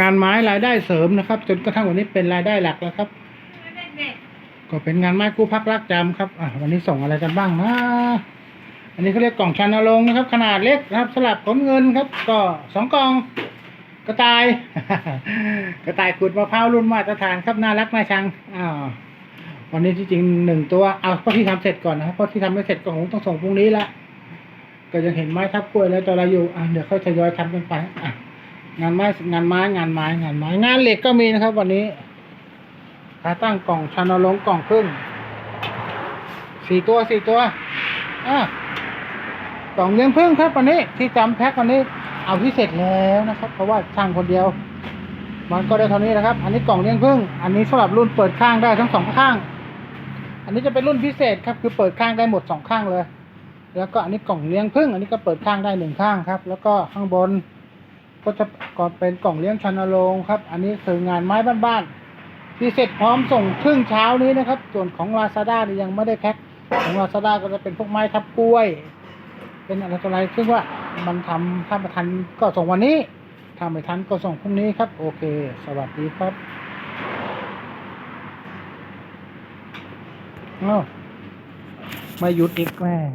งานไม้รายได้เสริมนะครับ จนกระทั่งวันนี้เป็นรายได้หลักแล้วครับ ก็เป็นงานไม้กู้พักรักจำครับอะวันนี้ส่งอะไรกันบ้างนะอันนี้เขาเรียกกล่องชันนรงนะครับ ขนาดเล็กนะครับสลับขนเงินครับ ก็สองกล่องกระต่าย กระต่ายขุดมะพร้าวรุ่นมาตรฐานครับน่ารักน่าชังอ้าววันนี้ที่จริงหนึ่งตัวเอาเพราะที่ทำเสร็จก่อนนะครับเพราะที่ทำไม่เสร็จก็คงต้องส่งพรุ่งนี้ละก็ยังเห็นไม้ทับกล้วยแล้วตัวเราอยู่อะเดี๋ยวค่อยทยอยทำกันไปอะ งานไม้งานไม้งานไม้งานไม้งานเหล็กก็มีนะครับ วันนี้ขาตั้งกล่องชานลงกล่องครึ่งสี่ตัวสี่ตัวอะกล่องเลี้ยงพึ่งครับวันนี้ที่จำแพ็ควันนี้ เอาที่เสร็จแล้วนะครับ เพราะว่าช่างคนเดียว มันก็ได้เท่านี้นะครับ อันนี้กล่องเลี้ยงพึ่งอันนี้สำหรับรุ่นเปิดข้างได้ทั้งสองข้าง อันนี้จะเป็นรุ่นพิเศษครับคือเปิดข้างได้หมดสองข้างเลย แล้วก็อันนี้กล่องเลี้ยงพึ่งอันนี้ก็เปิดข้างได้หนึ่งข้างครับ แล้วก็ข้างบน ก็จะก็เป็นกล่องเลี้ยงชันโรงครับ อันนี้คืองานไม้บ้านๆที่เสร็จพร้อมส่งครึ่งเช้านี้นะครับ ส่วนของลาซาด้านี่ยังไม่ได้แพ็คของลาซาด้าก็จะเป็นพวกไม้ทับกล้วย เป็นอะไรต่ออะไรซึ่งว่ามันทำถ้าม่ทันก็ส่งวันนี้ถ้าไม่ทันก็ส่งพรุ่งนี้ครับ โอเค สวัสดีครับอ้าวไม่หยุดอีกแม่